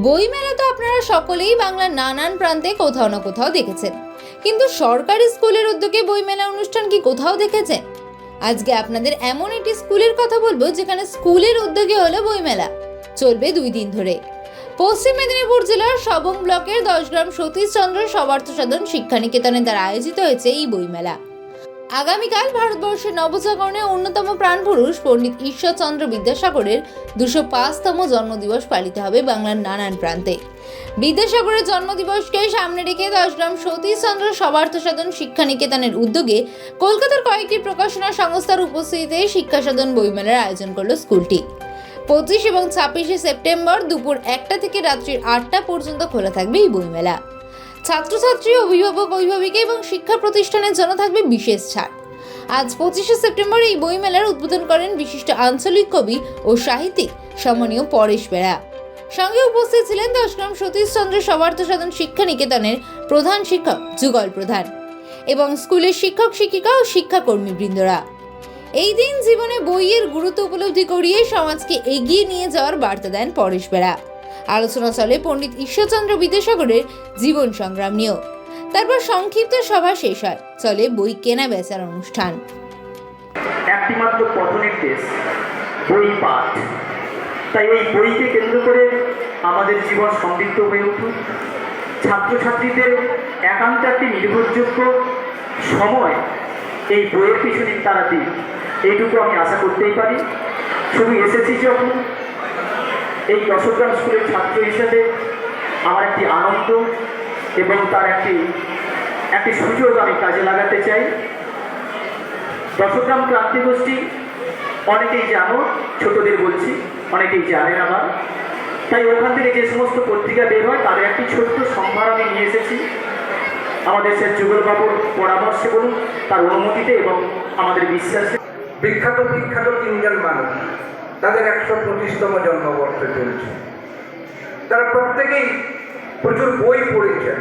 বইমেলা তো আপনারা সকলেই বাংলার নানান প্রান্তে কোথাও না কোথাও দেখেছেন। কিন্তু সরকারি স্কুলের উদ্যোগে বইমেলা অনুষ্ঠান কি কোথাও দেখেছেন? আজকে আপনাদের এমন একটি স্কুলের কথা বলব, যেখানে স্কুলের উদ্যোগে হলো বইমেলা চলবে দুই দিন ধরে। পশ্চিম মেদিনীপুর জেলার সবং ব্লকের দশগ্রাম সতীশচন্দ্র সবার্থ সাধন শিক্ষানিকেতনে দ্বারা আয়োজিত হয়েছে এই বইমেলা আগামীকাল ভারতবর্ষের নবজাগরণের অন্যতম প্রাণপুরুষ পণ্ডিত ঈশ্বরচন্দ্র বিদ্যাসাগরের দুশো পাঁচতম জন্মদিবস পালিত হবে বাংলার নানান প্রান্তে। বিদ্যাসাগরের জন্মদিবসকে সামনে রেখে দশগ্রাম সতীশচন্দ্র সবার্থ সাধন শিক্ষানিকেতনের উদ্যোগে কলকাতার কয়েকটি প্রকাশনা সংস্থার উপস্থিতিতে শিক্ষা সাধন বইমেলার আয়োজন করল স্কুলটি। পঁচিশ এবং ছাব্বিশে সেপ্টেম্বর দুপুর একটা থেকে রাত্রির আটটা পর্যন্ত খোলা থাকবে এই বইমেলা। ছাত্রছাত্রী, অভিভাবক, অভিভাবিকা এবং শিক্ষা প্রতিষ্ঠানের জন্য থাকবে বিশেষ ছাড়। আজ পঁচিশে সেপ্টেম্বর এই বইমেলার উদ্বোধন করেন বিশিষ্ট আঞ্চলিক কবি ও সাহিত্যিক সমনীয় পরেশ বেড়া। সঙ্গে উপস্থিত ছিলেন দশ দশগ্রাম সতীশচন্দ্র সবার্থ সাধন শিক্ষা নিকেতনের প্রধান শিক্ষক যুগল প্রধান এবং স্কুলের শিক্ষক, শিক্ষিকা ও শিক্ষাকর্মী বৃন্দরা। এই দিন জীবনে বইয়ের গুরুত্ব উপলব্ধি করিয়ে সমাজকে এগিয়ে নিয়ে যাওয়ার বার্তা দেন পরেশ বেড়া। আলোচনা চলে পণ্ডিত ঈশ্বরচন্দ্র বিদ্যাসাগরের জীবন সংগ্রাম নিয়েও। তারপর সংক্ষিপ্ত সভা শেষ হয়, চলে বই কেনা বেচার অনুষ্ঠান। তাই এই বইকে কেন্দ্র করে আমাদের জীবন সমৃদ্ধ হয়ে উঠুক ছাত্রছাত্রীদের একান্ত একটি নির্ভরযোগ্য সময় এই বইয়ের পিছনে তারা দিক এইটুকু আমি আশা করতেই পারি। শুধু এসেছি যখন এই দশগ্রাম স্কুলের ছাত্র হিসেবে আমার একটি আনন্দ এবং তার একটি একটি সুযোগ আমি কাজে লাগাতে চাই। দশগ্রাম ক্রান্তি গোষ্ঠী অনেকেই জানো, ছোটদের বলছি, অনেকেই জানেন আমার তাই ওখান থেকে যে সমস্ত পত্রিকা বের হয়, তাদের একটি ছোট্ট সম্ভার আমি নিয়ে এসেছি। আমাদের স্যার যুগলবাবুর পরামর্শে বলুন, তার অনুমতিতে এবং আমাদের বিশ্বাসে। বিখ্যাত বিখ্যাত তিনজন মানুষ, তাদের একশো পঁচিশতম জন্মবর্ষ চলছে। তারা প্রত্যেকেই প্রচুর বই পড়েছেন।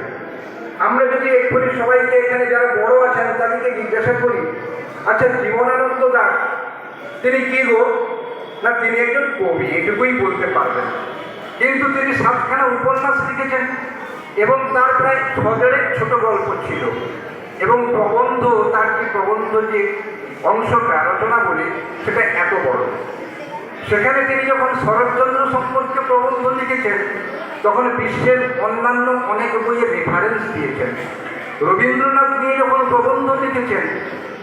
আমরা যদি এক্ষুনি সবাইকে এখানে যারা বড় আছেন তাদেরকে জিজ্ঞাসা করি আচ্ছা জীবনানন্দ দাস, তিনি কি গো? না, তিনি একজন কবি, এটুকুই বলতে পারবেন। কিন্তু তিনি সাতখানা উপন্যাস লিখেছেন এবং তার প্রায় ছজনের ছোট গল্প ছিল। এবং প্রবন্ধ, তার যে প্রবন্ধ যে অংশটা রচনা বলি সেটা এত বড়। সেখানে তিনি যখন শরৎচন্দ্র সম্পর্কে প্রবন্ধ লিখেছেন, তখন বিশ্বের অন্যান্য অনেক বইয়ের রেফারেন্স দিয়েছেন। রবীন্দ্রনাথ নিয়ে যখন প্রবন্ধ লিখেছেন,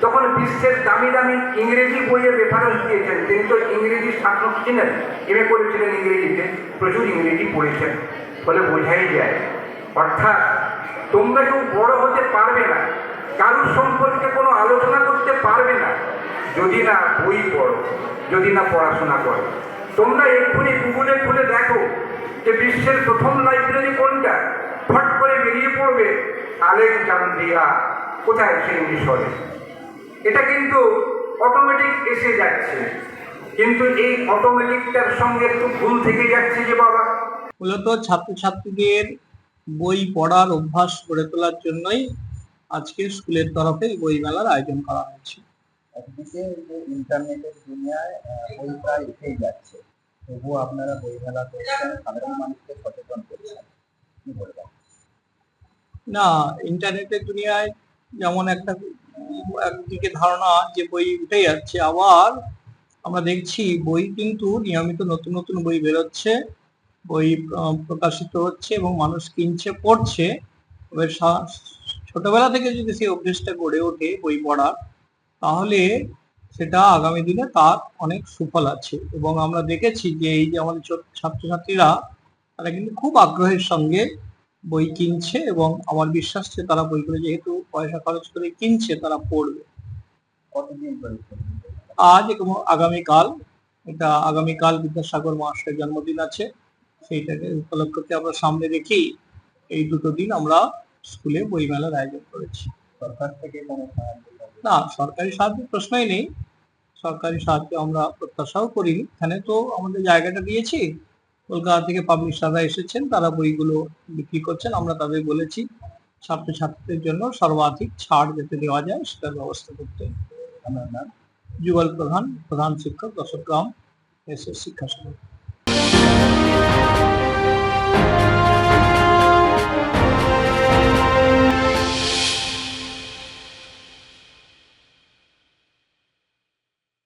তখন বিশ্বের দামি দামি ইংরেজি বইয়ের রেফারেন্স দিয়েছেন। তিনি তো ইংরেজি স্নাতক ছিলেন এমএ করেছিলেন ইংরেজিতে, প্রচুর ইংরেজি পড়েছেন, ফলে বোঝাই যায়। অর্থাৎ তোমরা কেউ বড় হতে পারবে না, কারুর সম্পর্কে কোনো আলোচনা করতে পারবে না। যদি না বই পড়ো, যদি না পড়াশোনা করো। তোমরা এক্ষুনি গুগলে খুলে দেখো যে বিশ্বের প্রথম লাইব্রেরি কোনটা। ফট করে বেরিয়ে পড়বে আলেকজান্দ্রিয়া। কোথায়? সেই মিশরে এটা কিন্তু অটোমেটিক এসে যাচ্ছে। কিন্তু এই অটোমেটিকটার সঙ্গে একটু ভুল থেকে যাচ্ছে যে বাবা। মূলত ছাত্রছাত্রীদের বই পড়ার অভ্যাস গড়ে তোলার জন্যই আজকে স্কুলের তরফে বই মেলার আয়োজন করা হয়েছে। একদিকে যে ইন্টারনেটের দুনিয়ায় বই প্রায় উঠেই যাচ্ছে। তবুও আপনারা বই মেলা করছেন, সাধারণ মানুষকে সচেতন করছেন। কি বলবেন? না, ইন্টারনেটের দুনিয়ায় যেমন একটা, একদিকে ধারণা যে বই উঠে যাচ্ছে, আবার আমরা দেখছি বই কিন্তু নিয়মিত নতুন নতুন বই বেরোচ্ছে, বই প্রকাশিত হচ্ছে এবং মানুষ কিনছে, পড়ছে। সা- ছোটবেলা থেকে যদি সেই অভ্যেসটা গড়ে ওঠে বই পড়ার তাহলে সেটা আগামী দিনে তার অনেক সুফল আছে। এবং আমরা দেখেছি যে এই যে আমাদের ছাত্রছাত্রীরা তারা কিন্তু খুব আগ্রহের সঙ্গে বই কিনছে এবং আমার বিশ্বাস যে তারা বইগুলো যেহেতু পয়সা খরচ করে কিনছে তারা পড়বে। কতদিন আজ এবং আগামীকাল এটা আগামীকাল বিদ্যাসাগর মহাশয়ের জন্মদিন আছে। সেইটাকে উপলক্ষকে আমরা সামনে রেখেই এই দুটো দিন আমরা স্কুলে বইমেলার আয়োজন করেছি। সরকার থেকে কোনো সাহায্য? না, সরকারি সাহায্যের প্রশ্নই নেই। সরকারি সাহায্য আমরা প্রত্যাশাও করিনি। এখানে তো আমাদের জায়গাটা দিয়েছি। কলকাতা থেকে পাবলিশাররা এসেছেন, তারা বইগুলো বিক্রি করছেন, আমরা তাদের বলেছি, ছাত্রছাত্রীদের জন্য সর্বাধিক ছাড় যাতে দেওয়া যায়, সেটার ব্যবস্থা করতে যুগল প্রধান প্রধান শিক্ষক দশগ্রাম এস শিক্ষা সমিতি